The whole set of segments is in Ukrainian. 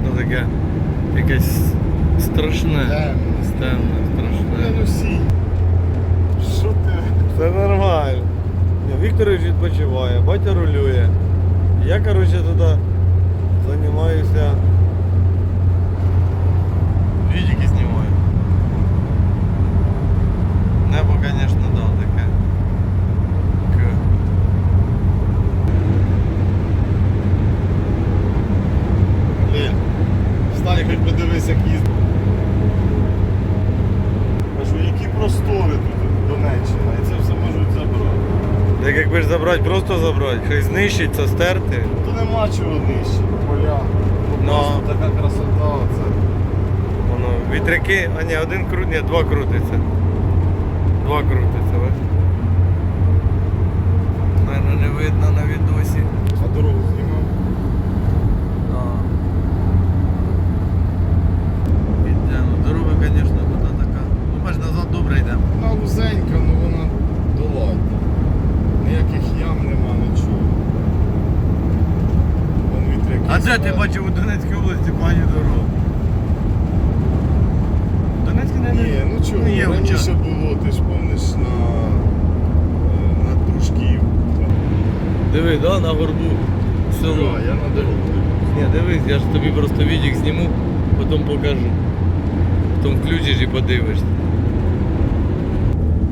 небо обратно таке якесь страшне. Темно. Темне, Я страшне. ну сій. Що ти? Все нормально. Ні, Вікторович відпочиває, батя рулює. Я, коротше, туди займаюся. Відики знімаю. Небо, звісно, Встань, хоч подивись, як їздить. Кажу, які простори тут Донеччина, і це все можуть забрати. Так якби ж забрати, просто забрати, хай знищиться, стерти. То нема чого нижче, поля. Ну. Просто така красота оце. Воно, вітряки, а ні, один крут, ні, два крутиться. Два крутиться, бачиш? Наверно, не видно на відосі. А дорогу знімав. Підемо. Дорога, звісно, вона така. Ну, ми ж назад добре йдемо. Вона вузенька, ну вона доладна. Ніяких ям нема, нічого. Вон вітряки. А ти бачив у Донецькій області погані дороги? Донецький не Ні, ну чого, не є раніше було, ти ж помниш на, е, на Дружків. Диви, да, на горбу село. Так, я на дорогу. Ні, дивись, я ж тобі просто відік зніму, потім покажу. Потім включиш і подивишся.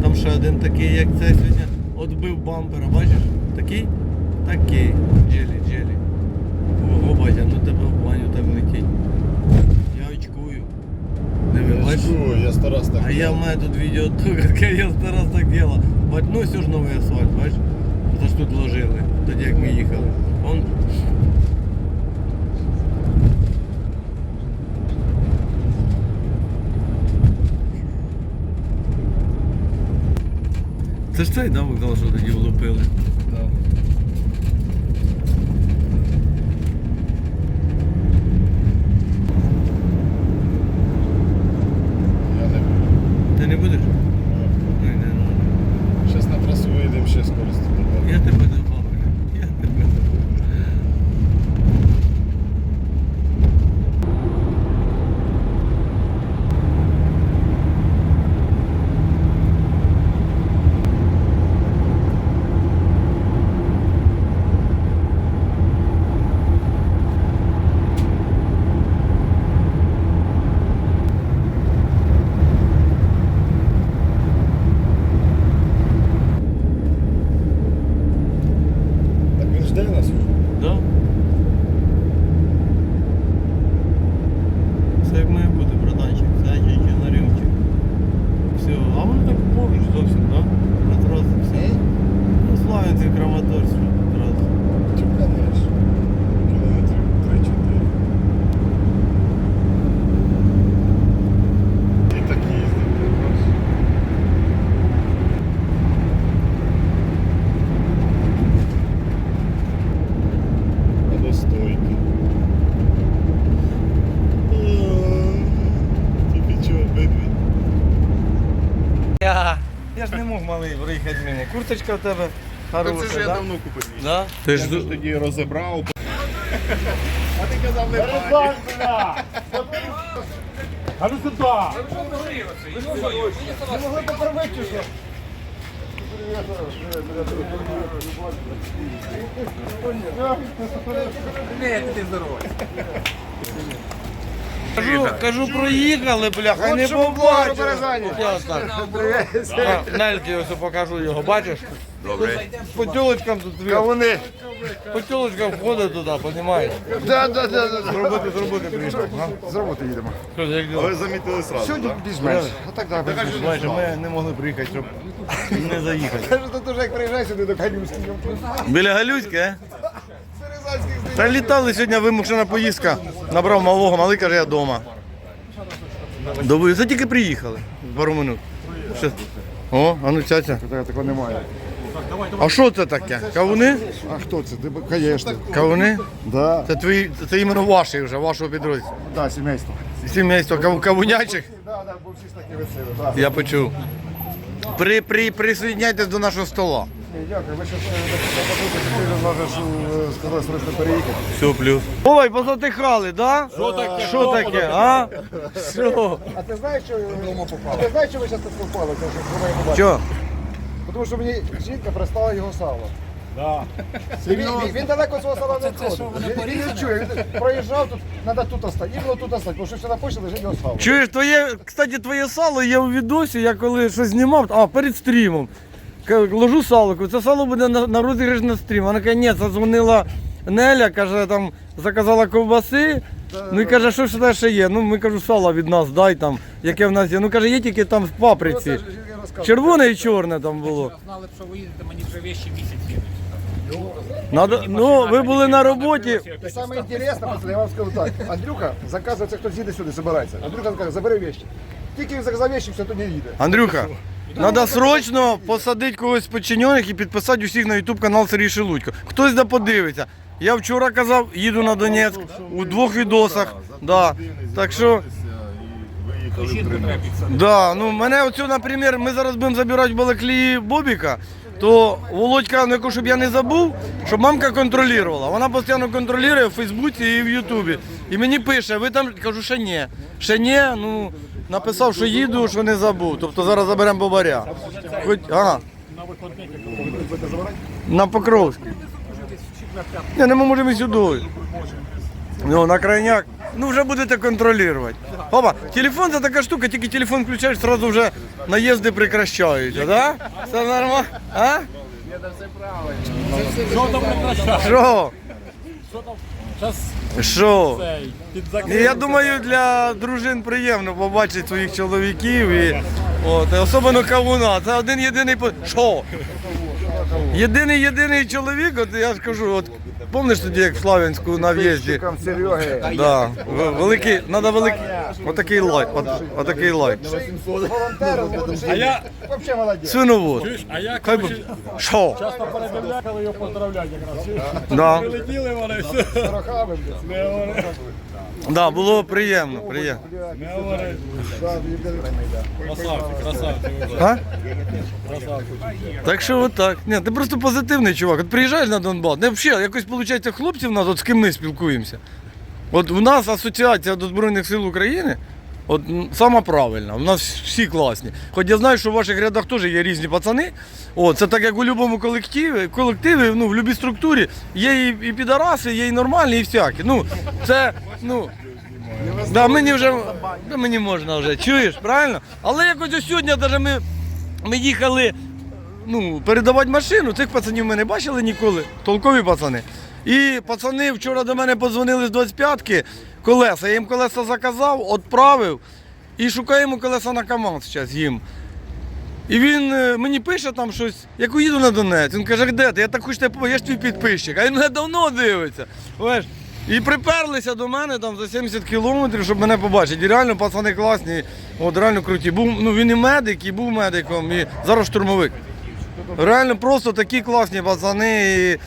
Там ще один такий, як це сьогодні, отбив бампера, бачиш? Такий? Такий. Джелі, джелі. Ого, батя, ну тебе в баню так летить. Я очкую. Диви, бачиш? Бачу, я Тарас так. А я маю тут відео только я стараз так діла. Бать, ну все ж новий асфальт, бачиш? Це ж тут ложили, тоді як ми їхали. Он Це ж цей да, вокзал, що тоді влупили. Я, я ж не мог малий приїхати з мене. Курточка в тебе хороша, да? купив. Да? Ти ж ж ду- тоді розібрав. А ти казав, не бачиш. А ну сюди! Кажу, кажу, проїхали, бляха, не побачив. Я так. А, Нельки ось покажу його, бачиш? Добре. По тілочкам тут дві. Вони. По тілочкам входить туди, розумієш? Да, да, да, да. Зробити, зробити приїхав. а? З роботи їдемо. Що, як діло? Ви замітили сразу, Сьогодні більш-менш. А так да, більш-менш. Майже ми не могли приїхати, щоб не заїхати. Кажу, тут уже як приїжджай сюди до Галюських. Біля Галюська, а? Та літали сьогодні вимушена поїздка. Набрав малого, малий каже, я вдома. Добу, це тільки приїхали. Пару минут. Ще- О, а ну цяця. Такого немає. А що це таке? Кавуни? А хто це? Ти, конечно. Кавуни? Да. Це твої, це іменно ваші вже, вашого підрозділу. Да, сімейство. Сімейство кав, кавунячих. Да, да, бо всі ж такі веселі, да. Я почув. При, при, присоединяйтесь до нашого стола. Дякую, ви е, срочно переїхати. Все, плюс. Ой, позатихали, да? Що таке? Що таке, а? Що? А ти знаєш, що, а ти знаєш, що ви зараз тут попали? Це що ви побачили? Що? Тому що мені жінка пристала його сало. Да. Він, він, він далеко цього сала не відходить. Він, він не чує, він проїжджав тут, треба тут остати. І було тут остати, тому що все напише, лежить його сало. Чуєш, твоє, кстати, твоє сало є у відосі, я коли щось знімав, а перед стрімом. Ложу сало, кажу, це сало буде на, на розіграш на стрім. Вона каже, ні, задзвонила Неля, каже, там заказала ковбаси. Ну і каже, що ж це ще є? Ну ми кажу, сало від нас дай там, яке в нас є. Ну каже, є тільки там в паприці. Розказує. Червоне і чорне там було. Знали б, що ви їдете, мені вже вещі місяць їдуть. Надо, ну, ви були на роботі. І саме інтересне, пацани, я вам скажу так. Андрюха заказує, це хтось їде сюди, збирається. Андрюха каже, забери вещи. Тільки він заказав вещи, все, то не їде. Андрюха, треба срочно посадити когось з подчинених і підписати усіх на YouTube канал Сергій Шелудько. Хтось да подивиться. Я вчора казав, їду на Донецьк у двох відосах. Да. Так що, да, ну мене оцю, наприклад, ми зараз будемо забирати Балаклії Бобіка, то Володька, ну яку, щоб я не забув, щоб мамка контролювала. Вона постійно контролює в Фейсбуці і в Ютубі. І мені пише, ви там кажу, ще ні. Ще ні, ну написав, що їду, що не забув. Тобто зараз заберемо бобаря. Хоч, ага. На Покровській. Ні, не ми можемо і сюди. Ну, на крайняк. Ну, вже будете контролювати. Опа, телефон це така штука, тільки телефон включаєш, одразу вже наїзди прекращаються, да? Все нормально? А? Що там прекращає? Що? Зараз Що? цей під І Я думаю, для дружин приємно побачити своїх чоловіків і от, особливо кавуна. Це один єдиний по- Що? Єдиний єдиний чоловік, от я ж кажу, от пам'ятаєш тоді, як в Славянську на в'їзді? Сереги. Да. в- Великий, треба великий. Отакий лайк. От, отакий лайк. А я... Вообще молодець. Свиновод. А я Хай би. Що? часто передивляю, коли його поздравляють якраз. Да. Прилетіли вони все. Роками, блядь. Да, було приємно, приємно. Красавці, красавці. Так що от так. Ні, ти просто позитивний чувак. От приїжджаєш на Донбас. Не взагалі, якось виходить, хлопці в нас, от з ким ми спілкуємося. От у нас асоціація до Збройних сил України. От м, сама правильна, у нас всі класні. Хоч я знаю, що в ваших рядах теж є різні пацани. От, це так як у будь-якому колективі, колективі, ну, в будь-якій структурі є і, і підараси, є і нормальні, і всякі. Ну, це, ну, Да, мені вже да, мені можна вже, чуєш, правильно? Але якось ось сьогодні даже ми, ми їхали ну, передавати машину, цих пацанів ми не бачили ніколи, толкові пацани. І пацани вчора до мене подзвонили з 25-ки колеса. Я їм колеса заказав, відправив і шукаємо колеса на КАМАЗ зараз їм. І він е, мені пише там щось, як уїду на Донець. Він каже, де ти? Я так хочу тебе, я ж твій підписчик. А він мене давно дивиться. Знаєш? І приперлися до мене там за 70 кілометрів, щоб мене побачити. І реально пацани класні, от реально круті. Був, ну, він і медик, і був медиком, і зараз штурмовик. Реально просто такі класні пацани. І,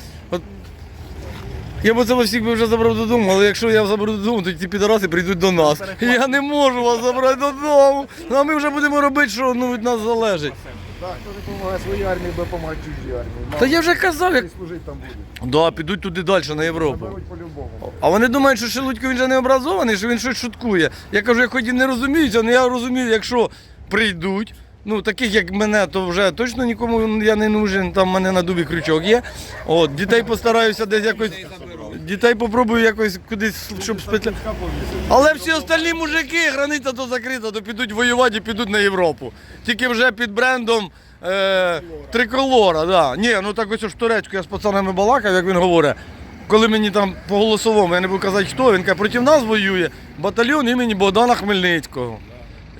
я б це вас всіх би вже забрав додому, але якщо я заберу додому, то ці підараси прийдуть до нас. Я не можу вас забрати додому. Ну, а ми вже будемо робити, що ну, від нас залежить. Так, хто допомагає своїй армії, буде чужій армії. Та я вже казав, як. І служити там буде. Да, підуть туди далі, на Європу. А вони думають, що Шелудько він же не образований, що він щось шуткує. Я кажу, я хоч і не розуміюся, але я розумію, якщо прийдуть. Ну, таких як мене, то вже точно нікому я не нужен, там в мене на дубі крючок є. От, дітей постараюся десь якось. Дітей попробую якось кудись, щоб спитати. Але всі остальні мужики, границя то закрита, то підуть воювати і підуть на Європу. Тільки вже під брендом е, триколора. Да. Ні, ну так ось ж в Турецьку я з пацанами балакав, як він говорить. Коли мені там по голосовому, я не буду казати хто, він каже, проти нас воює батальйон імені Богдана Хмельницького.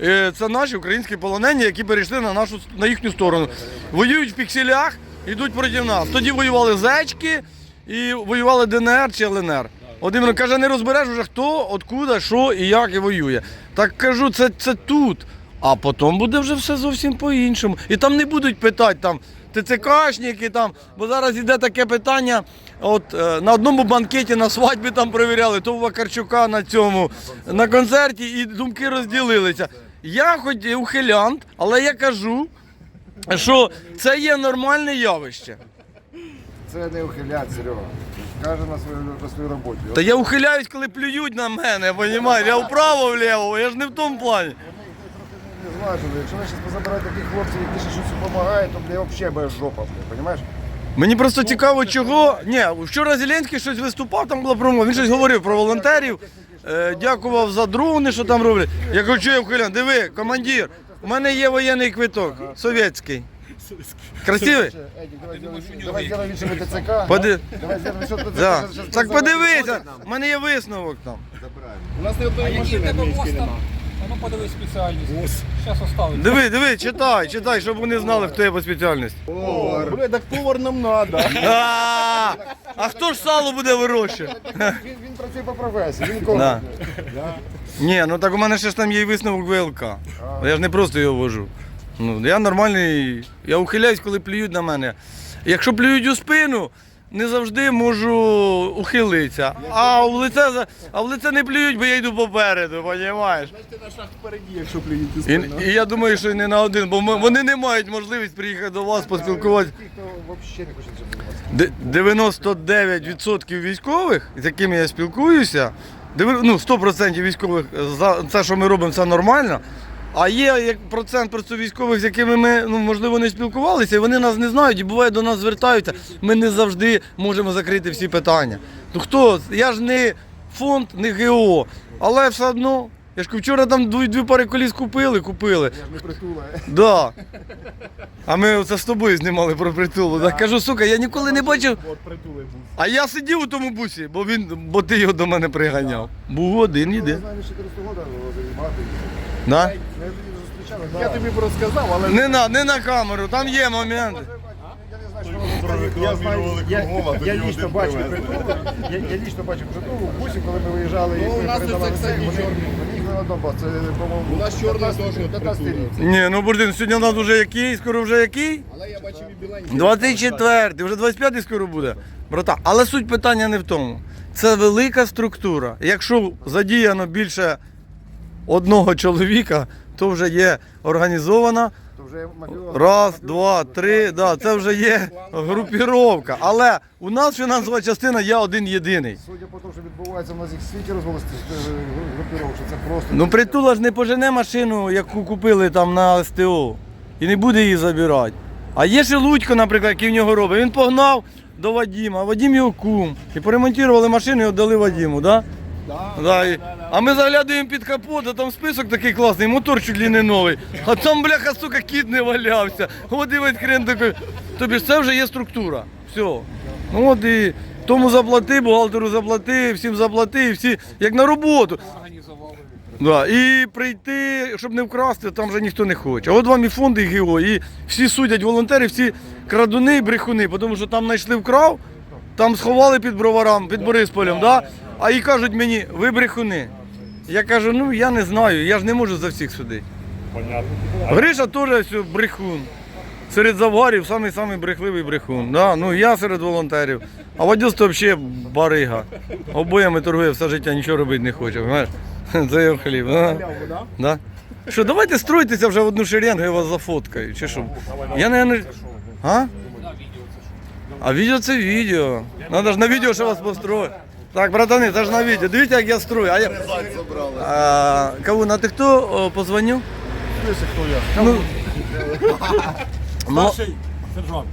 Е, Це наші українські полонені, які перейшли на нашу на їхню сторону. Воюють в пікселях, йдуть проти нас. Тоді воювали зечки і воювали ДНР чи ЛНР. Він каже, не розбереш вже хто, откуда, що і як і воює. Так кажу, це, це тут. А потім буде вже все зовсім по-іншому. І там не будуть питати там, ТЦКшники там, бо зараз іде таке питання. От е, на одному банкеті на свадьбі там перевіряли, то у Вакарчука на цьому на концерті і думки розділилися. Я хоч і ухилянт, але я кажу, що це є нормальне явище. Це не ухилять, Серега. Каже на своїй на своїй роботі. Та я ухиляюсь, коли плюють на мене, понімаєш? Я вправо вліво, я ж не в тому плані. Не зважили. Якщо ви зараз позабираєте таких хлопців, які ще щось допомагають, то бля, взагалі буде жопа, бля, понімаєш? Мені просто цікаво, чого. Ні, вчора Зеленський щось виступав, там була промова. Він щось говорив про волонтерів, е, дякував за дрони, що там роблять. Я кажу, що я вхилян, диви, командир, у мене є воєнний квиток, совєтський. Красивий? Давай зробимо- зробимо ТЦК. Поди... Давай зробимо, що ТЦК. Да. Так подивися, у мене є висновок там. У нас не одної машини тебе армійської мост там? нема. А ну подивись спеціальність. Зараз оставить. Диви, диви, читай, читай, щоб вони знали, хто є по спеціальності. Бля, так повар нам надо. А, а хто ж сало буде вирощувати? Він, він працює по професії, він кого? Да. Ні, ну так у мене ще ж там є і висновок ВЛК. Я ж не просто його вожу. Ну, я нормальний, я ухиляюсь, коли плюють на мене. Якщо плюють у спину, не завжди можу ухилитися. А в лице, а в лице не плюють, бо я йду попереду, розумієш? Ти на шаг впереді, якщо приїдете І, і я думаю, що і не на один, бо ми- вони не мають можливість приїхати до вас поспілкуватися. Ті, хто взагалі не хоче цим займатися. Де- 99% військових, з якими я спілкуюся, ну 100% військових за це, що ми робимо, це нормально. А є як процент просто військових, з якими ми ну можливо не спілкувалися, і вони нас не знають, і буває до нас звертаються. Ми не завжди можемо закрити всі питання. Ну хто? Я ж не фонд, не ГО, але все одно. Я ж вчора там дві, дві пари коліс купили, купили. Я ж притула. Да. А ми це з тобою знімали про притулу. Так кажу, сука, я ніколи не бачив. Був. А я сидів у тому бусі, бо він, бо ти його до мене приганяв. Був один Я єдин. знаю, що 400 года багато. Да? Я тобі б розказав, але Не на, не на камеру, там є моменти. Я знаю, що я я, я, я лічно бачив притулу, я, я лічно бачив притулу в бусі, коли ми виїжджали і Ну, у нас передавали це, вони- вони їхали на Донбас, це, по-моєму, У нас чорний 15 теж 15 рік. Ні, ну Бурдин, сьогодні у нас вже який, скоро вже який? Але я бачив і біленький. 24, вже 25 скоро буде. Брата, але суть питання не в тому. Це велика структура. Якщо задіяно більше одного чоловіка, то вже є організована. Раз, два, три, да, це вже є групіровка. Але у нас фінансова частина я один єдиний. Судя по тому, що відбувається в нас їх світі розвалості групіровок, що це просто... Ну притула ж не пожене машину, яку купили там на СТО, і не буде її забирати. А є ще Лудько, наприклад, який в нього робить. Він погнав до Вадіма, а Вадім його кум. І поремонтували машину і віддали Вадіму, да? Да, і- А ми заглядаємо під капот, а там список такий класний, мотор чуть ли не новий. А там, бляха, сука, кіт не валявся. От і весь хрен такий. Тобі ж це вже є структура. Все. Ну от і тому заплати, бухгалтеру заплати, всім заплати, всі як на роботу. Да, і прийти, щоб не вкрасти, там вже ніхто не хоче. А от вам і фонди, ГО, і всі судять волонтери, всі крадуни брехуни, тому що там знайшли вкрав, там сховали під броварам, під Борисполем, да? А і кажуть мені, ви брехуни. Я кажу, ну я не знаю, я ж не можу за всіх судити. Понятно. Гриша теж ось брехун. Серед завгарів самий брехливий брехун. Да? Ну я серед волонтерів. А Вадюс то взагалі барига. Обоями торгує все життя, нічого робити не хоче. Понимаєш? Це його хліб. Да? Да? Що, давайте стройтеся вже в одну шеренгу, я вас зафоткаю. Чи що? Я не... А? А відео це відео. Надо ж на відео ще вас построїти. Так, братани, це ж на відео. Дивіться, як я строю. А я... А, кого, на ти хто о, позвонив? Ну, ну, Старший сержант.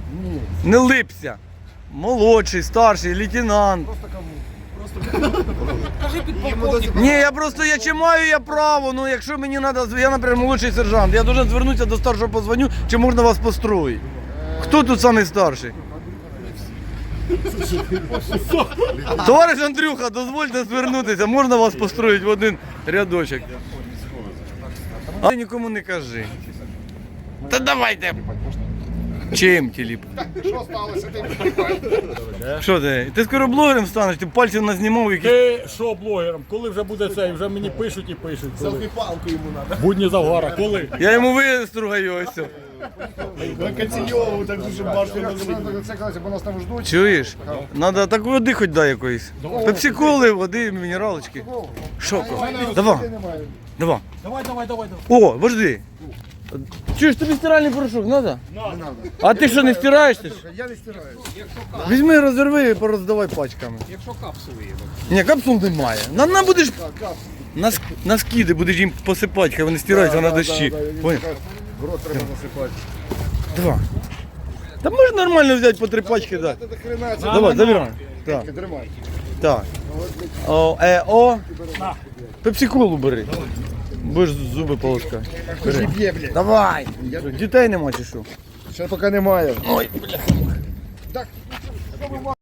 не липся. Молодший, старший, лейтенант. Кажи підполковник. Ні, я просто я чи маю я право. Ну якщо мені треба, я, наприклад, молодший сержант, я должен звернутися до старшого позвоню, чи можна вас построїти. Хто тут самий старший? Товариш Андрюха, дозвольте звернутися, можна вас построїти в один рядочок. А ти нікому не кажи. Та давайте. Чим тіліп? Що сталося? Ти Що ти? Ти скоро блогером станеш, ти пальців назнімав якісь. Ти що блогером? Коли вже буде цей? Вже мені пишуть і пишуть. Селфі-палку йому треба. Будні Завгара, коли? Я йому вистругаю ось. Каційову, так дуже бо нас там ждуть. Чуєш? Надо так води хоч дай якоїсь. Пепсиколи, води, мінералочки. Шоко. Давай, давай. Давай, давай, давай. О, вожди. Чуєш, тобі стиральний порошок надо? Треба. А ти що не стираєш? Ти ж? Я не стираю. Візьми, розірви і пороздавай пачками. Якщо капсули є. Ні, капсул немає. На, на будеш на, ск- на скиди будеш їм посипати, хай вони стираються на дощі. Понял? В рот треба насипати. Два. Та можна нормально взяти по три пачки дати. Це хрена, це Давай, забирай. Так, Тримай. так. О, е, о. Пепсиколу бери. Будеш зуби полоскати. Б'є, блядь. Давай. Що, Дітей нема чи що? Ще поки немає. Ой, Так,